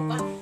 伙伴。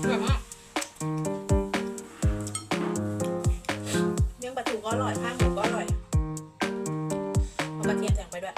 เนื้อปลาทูก็อร่อยข้าวหมูก็อร่อยเอากระเทียมแจงไปด้วย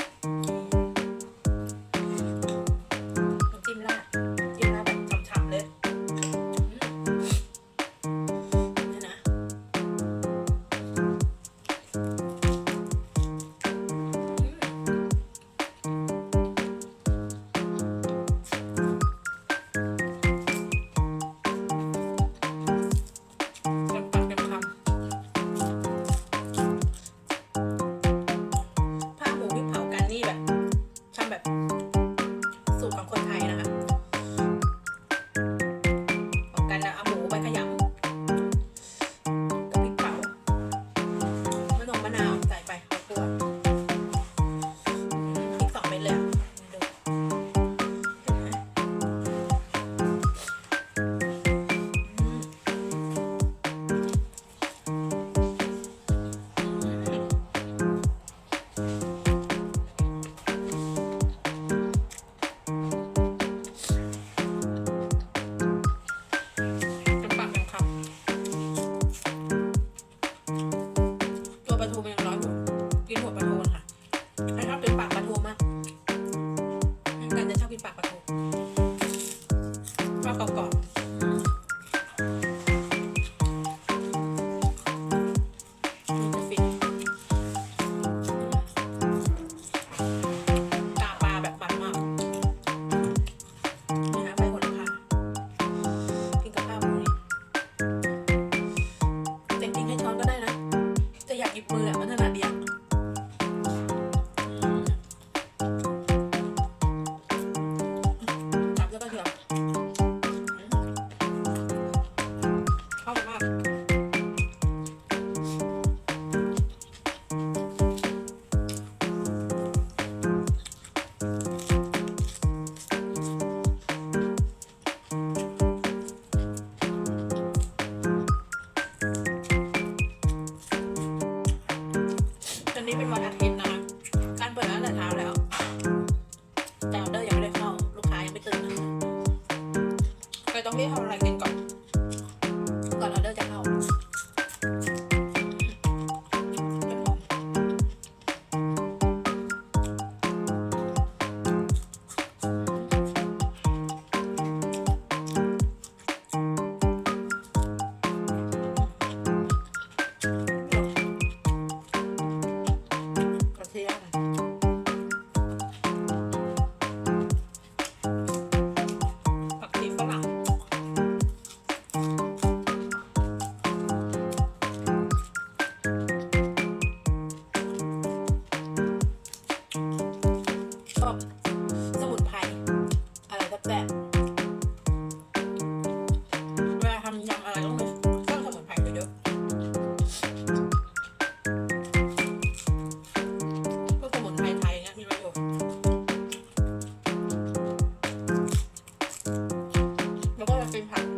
Dream Hack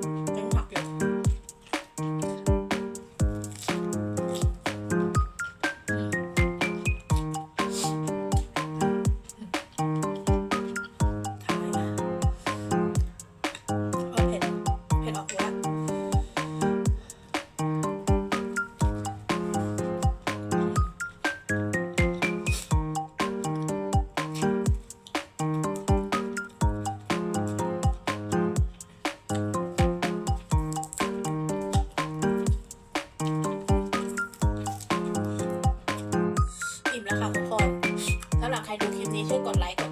หลังใครดูคลิปนี้ช่วยกดไลค์กด